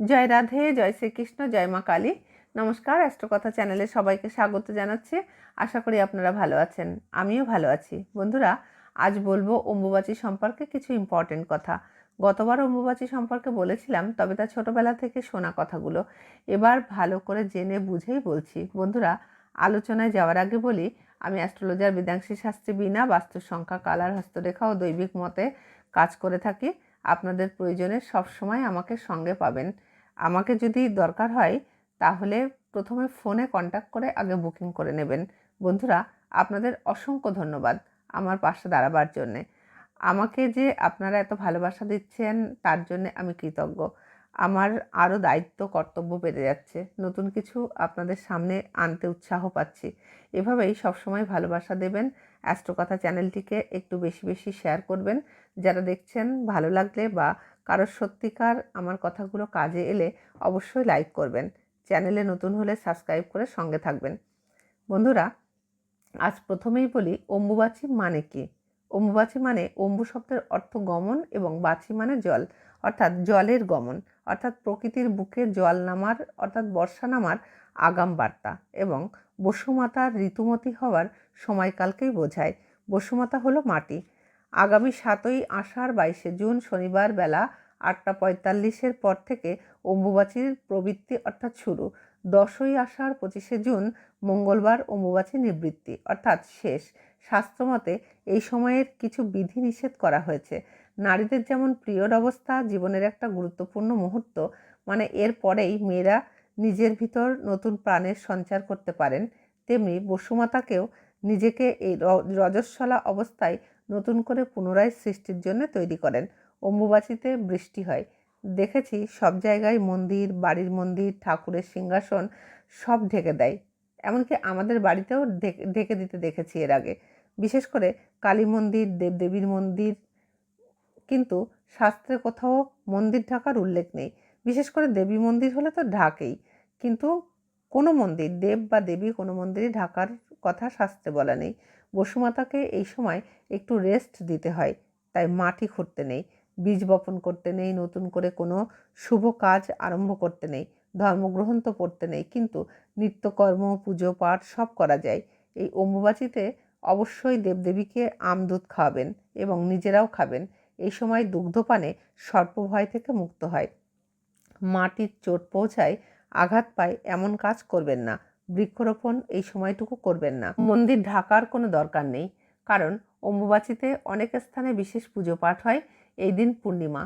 জয় রাধে, জয় শ্রীকৃষ্ণ, জয় মা কালী। নমস্কার, অ্যাস্ট্রোকথা চ্যানেলে সবাইকে স্বাগত জানাচ্ছি। আশা করি আপনারা ভালো আছেন, আমিও ভালো আছি। বন্ধুরা, আজ বলব অম্বুবাচী সম্পর্কে কিছু ইম্পর্টেন্ট কথা। গতবার অম্বুবাচী সম্পর্কে বলেছিলাম, তবে তা ছোটবেলা থেকে শোনা কথাগুলো। এবার ভালো করে জেনে বুঝেই বলছি। বন্ধুরা, আলোচনায় যাওয়ার আগে বলি, আমি অ্যাস্ট্রোলজার বিদ্যাংশী শাস্ত্রী বিনা বাস্তু সংখ্যা, কালার, হস্তরেখা ও দৈবিক মতে কাজ করে থাকি। আপনাদের প্রয়োজনে সবসময় আমাকে সঙ্গে পাবেন। আমাকে যদি দরকার হয়, তাহলে প্রথমে ফোনে কন্ট্যাক্ট করে আগে বুকিং করে নেবেন। বন্ধুরা, আপনাদের অসংখ্য ধন্যবাদ আমার পাশে দাঁড়াবার জন্যে। আমাকে যে আপনারা এত ভালোবাসা দিচ্ছেন, তার জন্যে আমি কৃতজ্ঞ। আমার আরও দায়িত্ব, কর্তব্য বেড়ে যাচ্ছে। নতুন কিছু আপনাদের সামনে আনতে উৎসাহ পাচ্ছি। এভাবেই সবসময় ভালোবাসা দেবেন। অ্যাস্ট্রোকথা চ্যানেলটিকে একটু বেশি বেশি শেয়ার করবেন। যারা দেখছেন, ভালো লাগলে বা কারোর সত্যিকার আমার কথাগুলো কাজে এলে অবশ্যই লাইক করবেন। চ্যানেলে নতুন হলে সাবস্ক্রাইব করে সঙ্গে থাকবেন। বন্ধুরা, আজ প্রথমেই বলি, অম্বুবাচী মানে কি? অম্বুবাচী মানে অম্বু শব্দের অর্থ গমন এবং বাচি মানে জল, অর্থাৎ জলের গমন, অর্থাৎ প্রকৃতির বুকে জল নামার, অর্থাৎ বর্ষা নামার আগাম বার্তা এবং বসুমাতার ঋতুমতি হওয়ার সময়কালকেই বোঝায়। বসুমাতা হলো মাটি। আগামী সাতই আষাঢ় বাইশে জুন শনিবার বেলা আটটা পঁয়তাল্লিশের পর থেকে অম্বুবাচীর প্রবৃত্তি অর্থাৎ শুরু। দশই আষাঢ় পঁচিশে জুন মঙ্গলবার অম্বুবাচী নিবৃত্তি, অর্থাৎ শেষ। শাস্ত্রমতে এই সময়ের কিছু বিধি নিষেধ করা হয়েছে। নারীদের যেমন পিরিয়ড অবস্থা জীবনের একটা গুরুত্বপূর্ণ মুহূর্ত মানে এর পরেই মেয়েরা নিজের ভিতর নতুন প্রাণের সঞ্চার করতে পারেন, তেমনি বসুমাতাকেও নিজেকে এই রজস্বলা অবস্থায় নতুন করে পুনরায় সৃষ্টির জন্য তৈরি করেন। অম্বুবাচীতে বৃষ্টি হয়। দেখেছি সব জায়গায় মন্দির, বাড়ির মন্দির, ঠাকুরের সিংহাসন সব ঢেকে দেয়। এমনকি আমাদের বাড়িতেও ঢেকে দিতে দেখেছি এর আগে। বিশেষ করে কালী মন্দির, দেবদেবীর মন্দির, কিন্তু শাস্ত্রে কোথাও মন্দির ঢাকার উল্লেখ নেই। বিশেষ করে দেবী মন্দির হলে তো ঢাকেই, কিন্তু কোনো মন্দির, দেব বা দেবী কোনো মন্দিরই ঢাকার কথা শাস্ত্রে বলা নেই। বসুমাতাকে এই সময় একটু রেস্ট দিতে হয়, তাই মাটি খুঁড়তে নেই। বীজ বপন করতে নেই, নতুন করে কোনো শুভ কাজ আরম্ভ করতে নেই। ধর্মগ্রহণ তো পড়তে নেই, কিন্তু নিত্যকর্ম, পুজো পাঠ সব করা যায়। এই অম্বুবাচিতে অবশ্যই দেবদেবীকে আমদুধ খাওয়াবেন এবং নিজেরাও খাবেন। এই সময় দুগ্ধপানে সর্পভয় থেকে মুক্ত হয়। মাটির চোট পৌঁছায় আঘাত পায় এমন কাজ করবেন না। বৃক্ষরোপণ এই সময়টুকু করবেন না। মন্দির ঢাকার কোনো দরকার নেই, কারণ অম্বুবাচিতে অনেক স্থানে বিশেষ পুজো পাঠ হয় এই দিন পূর্ণিমা।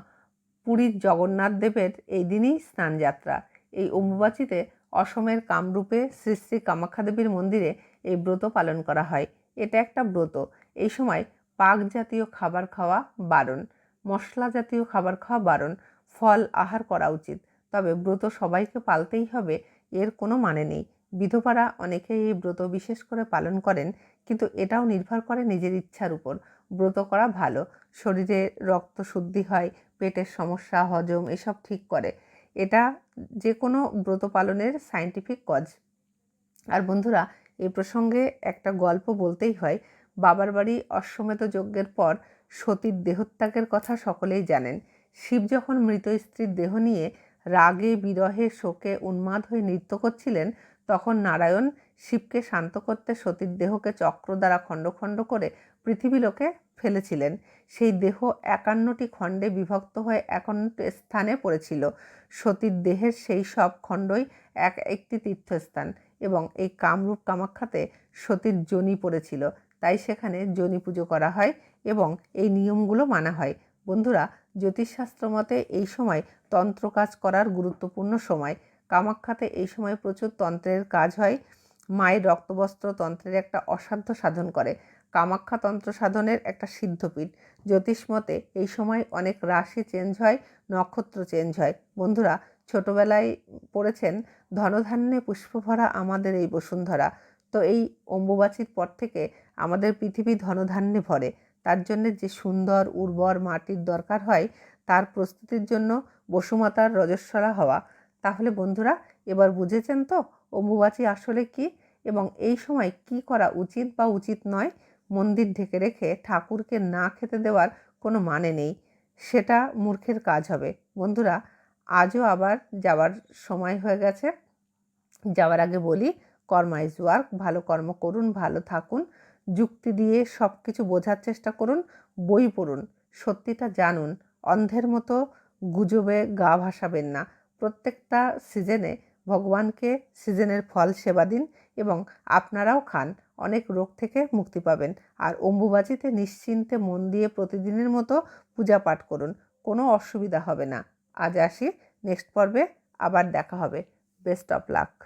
পুরীর জগন্নাথ দেবের এই দিনই স্নানযাত্রা। এই অম্বুবাচিতে অসমের কামরূপে শ্রী শ্রী কামাখ্যা দেবীর মন্দিরে এই ব্রত পালন করা হয়। এটা একটা ব্রত। এই সময় পাক জাতীয় খাবার খাওয়া বারণ, মশলা জাতীয় খাবার খাওয়া বারণ, ফল আহার করা উচিত। তবে ব্রত সবাইকে পালতেই হবে, এর কোনো মানে নেই। বিধবারা অনেকেই এই ব্রত বিশেষ করে পালন করেন, কিন্তু এটাও নির্ভর করে নিজের ইচ্ছার উপর। ব্রত করা ভালো, শরীরে রক্ত শুদ্ধি হয়, পেটের সমস্যা, হজম, এসব ঠিক করে। এটা যে কোনো ব্রত পালনের সাইন্টিফিক কজ আর বন্ধুরা এই প্রসঙ্গে একটা গল্প বলতেই হয়, বাবার বাড়ি অশ্বমেধ যজ্ঞের পর সতীর দেহত্যাগের কথা সকলেই জানেন। শিব যখন মৃত স্ত্রীর দেহ নিয়ে রাগে, বিরহে, শোকে উন্মাদ হয়ে নৃত্য করছিলেন, তখন নারায়ণ শিবকে শান্ত করতে সতীর দেহকে চক্র দ্বারা খণ্ড খণ্ড করে পৃথিবীলোকে ফেলেছিলেন। সেই দেহ একান্নটি খণ্ডে বিভক্ত হয়ে একান্ন স্থানে পড়েছিল। সতীর দেহের সেই সব খণ্ডই এক একটি তীর্থস্থান এবং এই কামরূপ কামাখ্যাতে সতীর জনি পড়েছিল। তাই সেখানে জনি পুজো করা হয় এবং এই নিয়মগুলো মানা হয়। বন্ধুরা, জ্যোতিষশাস্ত্র মতে এই সময় তন্ত্র কাজ করার গুরুত্বপূর্ণ সময়। কামাখ্যাতে এই সময় প্রচুর তন্ত্রের কাজ হয়। মায়ের রক্তবস্ত্র তন্ত্রের একটা অসাধ্য সাধন করে। কামাখ্যা তন্ত্র সাধনের একটা সিদ্ধপীঠ। জ্যোতিষমতে এই সময় অনেক রাশি চেঞ্জ হয়, নক্ষত্র চেঞ্জ হয়। বন্ধুরা, ছোটবেলায় পড়েছেন, ধনধান্যে পুষ্পভরা আমাদের এই বসুন্ধরা। তো এই অম্বুবাচীর পর থেকে আমাদের পৃথিবী ধনধান্যে ভরে। তার জন্য যে সুন্দর, উর্বর মাটির দরকার হয়, তার প্রস্তুতির জন্য বসুমাতার রজস্বরা হওয়া। তাহলে বন্ধুরা, এবার বুঝেছেন তো? অম্বুবাচী আসলে কি এবং এই সময় কি করা উচিত বা উচিত নয় মন্দির ঢেকে রেখে ঠাকুরকে না খেতে দেওয়ার কোনো মানে নেই। সেটা মূর্খের কাজ হবে। বন্ধুরা, আজও আবার যাওয়ার সময় হয়ে গেছে। যাওয়ার আগে বলি, কর্মা ইজ ওয়ার্ক ভালো কর্ম করুন, ভালো থাকুন। যুক্তি দিয়ে সব কিছু বোঝার চেষ্টা করুন, বই পড়ুন, সত্যিটা জানুন। অন্ধের মতো গুজবে গা ভাসাবেন না। প্রত্যেকটা সিজনে ভগবানকে সিজনের ফল সেবা দিন এবং আপনারাও খান, অনেক রোগ থেকে মুক্তি পাবেন। আর অম্বুবাচিতে নিশ্চিন্তে মন দিয়ে প্রতিদিনের মতো পূজা পাঠ করুন, কোনো অসুবিধা হবে না। আজ আসি, নেক্সট পর্বে আবার দেখা হবে। Best of luck.